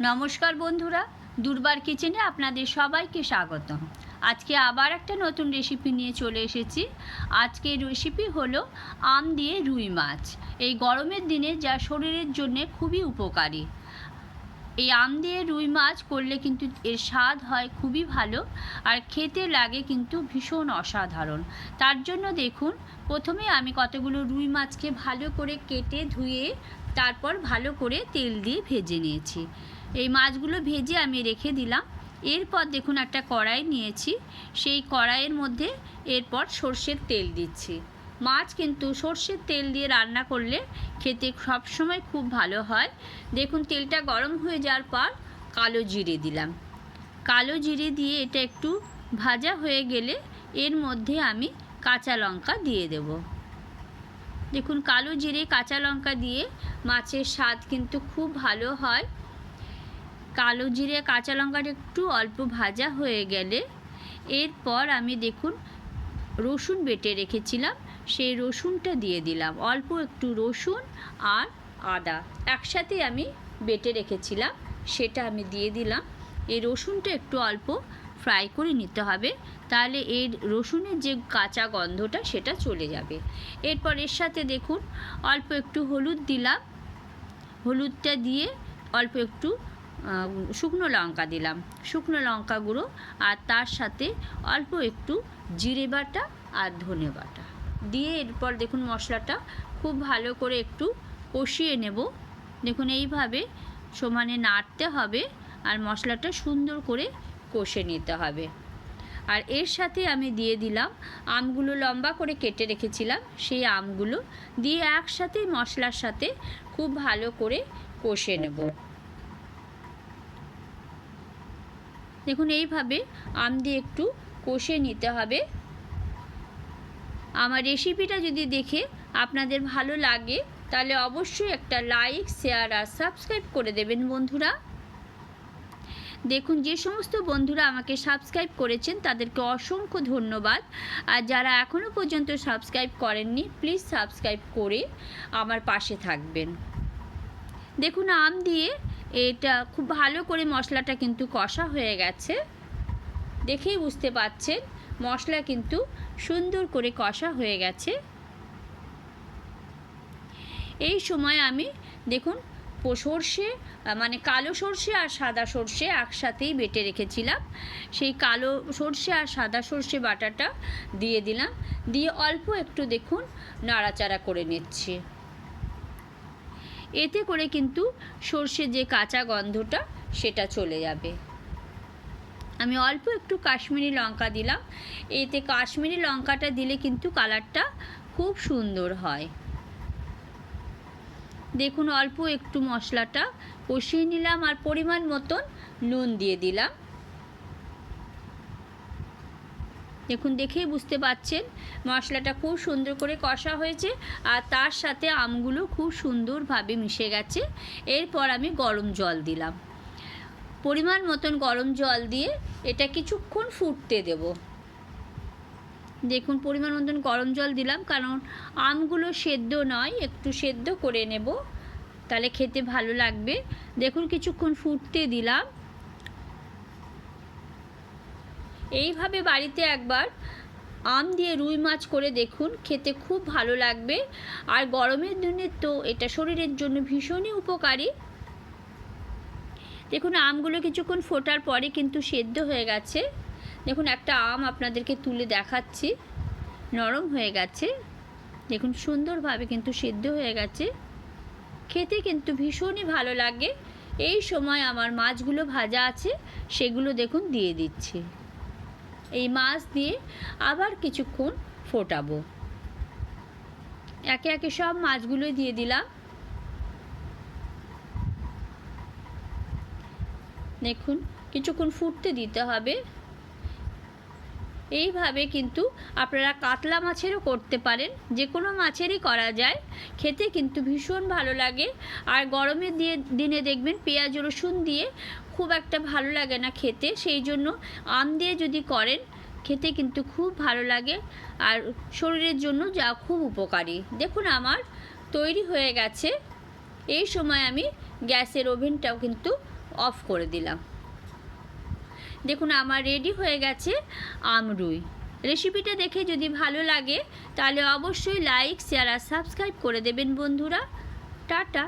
নমস্কার বন্ধুরা, দুর্বার কিচেনে আপনাদের সবাইকে স্বাগত। আজকে আবার একটা নতুন রেসিপি নিয়ে চলে এসেছি। আজকের রেসিপি হলো আম দিয়ে রুই মাছ। এই গরমের দিনে যা শরীরের জন্য খুবই উপকারী। এই আম দিয়ে রুই মাছ করলে কিন্তু এর স্বাদ হয় খুবই ভালো আর খেতে লাগে কিন্তু ভীষণ অসাধারণ। তার জন্য দেখুন, প্রথমে আমি কতগুলো রুই মাছকে ভালো করে কেটে ধুয়ে, তারপর ভালো করে তেল দিয়ে ভেজে নিয়েছি। এই মাছগুলো ভেজে আমি রেখে দিলাম। এরপর দেখুন একটা কড়াই নিয়েছি। সেই কড়াইয়ের মধ্যে এরপর সর্ষের তেল দিচ্ছি। মাছ কিন্তু সর্ষের তেল দিয়ে রান্না করলে খেতে সবসময় খুব ভালো হয়। দেখুন তেলটা গরম হয়ে যাওয়ার পর কালো জিরে দিলাম। কালো জিরে দিয়ে এটা একটু ভাজা হয়ে গেলে এর মধ্যে আমি কাঁচা লঙ্কা দিয়ে দেব। দেখুন কালো জিরে, কাঁচা লঙ্কা দিয়ে মাছের স্বাদ কিন্তু খুব ভালো হয়। কালো জিরে, কাঁচা লঙ্কাটা একটু অল্প ভাজা হয়ে গেলে এরপর আমি দেখুন রসুন বেটে রেখেছিলাম, সেই রসুনটা দিয়ে দিলাম। অল্প একটু রসুন আর আদা একসাথে আমি বেটে রেখেছিলাম, সেটা আমি দিয়ে দিলাম। এই রসুনটা একটু অল্প ফ্রাই করে নিতে হবে, তাহলে এর রসুনের যে কাঁচা গন্ধটা সেটা চলে যাবে। এরপর এর সাথে দেখুন অল্প একটু হলুদ দিলাম। হলুদটা দিয়ে অল্প একটু শুকনো লঙ্কা দিলাম। শুকনো লঙ্কা গুঁড়ো আর তার সাথে অল্প একটু জিরে বাটা আর ধনে বাটা। দিয়ে এরপর দেখুন মশলাটা খুব ভালো করে একটু কষিয়ে নেব। দেখুন এইভাবে সমানে নাড়তে হবে আর মশলাটা সুন্দর করে কষে নিতে হবে। আর এর সাথে আমি দিয়ে দিলাম আমগুলো লম্বা করে কেটে রেখেছিলাম, সেই আমগুলো দিয়ে একসাথে মশলার সাথে খুব ভালো করে কষে নেব। দেখুন, এইভাবে আম দিয়ে একটু কষে নিতে হবে। আমার রেসিপিটা যদি দেখে আপনাদের ভালো লাগে, তাহলে অবশ্যই একটা লাইক, শেয়ার আর সাবস্ক্রাইব করে দেবেন বন্ধুরা। দেখুন, যে সমস্ত বন্ধুরা আমাকে সাবস্ক্রাইব করেছেন, তাদেরকে অসংখ্য ধন্যবাদ। আর যারা এখনও পর্যন্ত সাবস্ক্রাইব করেননি, প্লিজ সাবস্ক্রাইব করে আমার পাশে থাকবেন। দেখুন, আম দিয়ে এটা খুব ভালো করে মশলাটা কিন্তু কষা হয়ে গেছে। দেখেই বুঝতে পাচ্ছেন, মশলা কিন্তু সুন্দর করে কষা হয়ে গেছে। এই সময় আমি, দেখুন সর্ষে মানে কালো সর্ষে আর সাদা সর্ষে একসাথেই বেটে রেখেছিলাম। সেই কালো সর্ষে আর সাদা সর্ষে বাটাটা দিয়ে দিলাম। দিয়ে অল্প একটু দেখুন, নাড়াচাড়া করে নিচ্ছি। এতে করে কিন্তু সর্ষের যে কাঁচা গন্ধটা, সেটা চলে যাবে। আমি অল্প একটু কাশ্মীরি লঙ্কা দিলাম। এতে কাশ্মীরি লঙ্কাটা দিলে কিন্তু কালারটা খুব সুন্দর হয়। দেখুন, অল্প একটু মশলাটা কষিয়ে নিলাম আর পরিমাণ মতন নুন দিয়ে দিলাম। দেখুন, দেখেই বুঝতে পাচ্ছেন, মশলাটা খুব সুন্দর করে কষা হয়েছে আর তার সাথে আমগুলো খুব সুন্দরভাবে মিশে গেছে। এরপর আমি গরম জল দিলাম। পরিমাণ মতন গরম জল দিয়ে এটা কিছুক্ষণ ফুটতে দেব। দেখুন, পরিমাণ মতন গরম জল দিলাম, কারণ আমগুলো সেদ্ধ নয়, একটু সেদ্ধ করে নেব, তাহলে খেতে ভালো লাগবে। দেখুন, কিছুক্ষণ ফুটতে দিলাম। এইভাবে বাড়িতে একবার আম দিয়ে রুই মাছ করে দেখুন, খেতে খুব ভালো লাগবে। আর গরমের দিনে তো এটা শরীরের জন্য ভীষণই উপকারী। দেখুন, আমগুলো কিছুক্ষণ ফোটার পরে কিন্তু সেদ্ধ হয়ে গেছে। দেখুন, একটা আম আপনাদেরকে তুলে দেখাচ্ছি। নরম হয়ে গেছে। দেখুন, সুন্দরভাবে কিন্তু সেদ্ধ হয়ে গেছে। খেতে কিন্তু ভীষণই ভালো লাগে। এই সময় আমার মাছগুলো ভাজা আছে, সেগুলো দেখুন দিয়ে দিচ্ছি। এই মাছ দিয়ে আবার কিছুক্ষণ ফোটাবো। একে একে সব মাছগুলো দিয়ে দিলাম। দেখুন, কিছুক্ষণ ফুটতে দিতে হবে। এইভাবে কিন্তু আপনারা কাতলা মাছেরও করতে পারেন। যে কোনো মাছেরই করা যায়। খেতে কিন্তু ভীষণ ভালো লাগে। আর গরমের দিয়ে, দিনে দেখবেন পেঁয়াজ, রসুন দিয়ে খুব একটা ভালো লাগে না খেতে। সেই জন্য আম দিয়ে যদি করেন, খেতে কিন্তু খুব ভালো লাগে। আর শরীরের জন্য যা খুব উপকারী। দেখুন আমার তৈরি হয়ে গেছে। এই সময় আমি গ্যাসের ওভেনটাও কিন্তু অফ করে দিলাম। দেখুন, আমার রেডি হয়ে গেছে আমরুই। রেসিপিটা দেখে যদি ভালো লাগে, তাহলে অবশ্যই লাইক শেয়ার আর সাবস্ক্রাইব করে দেবেন বন্ধুরা। টাটা।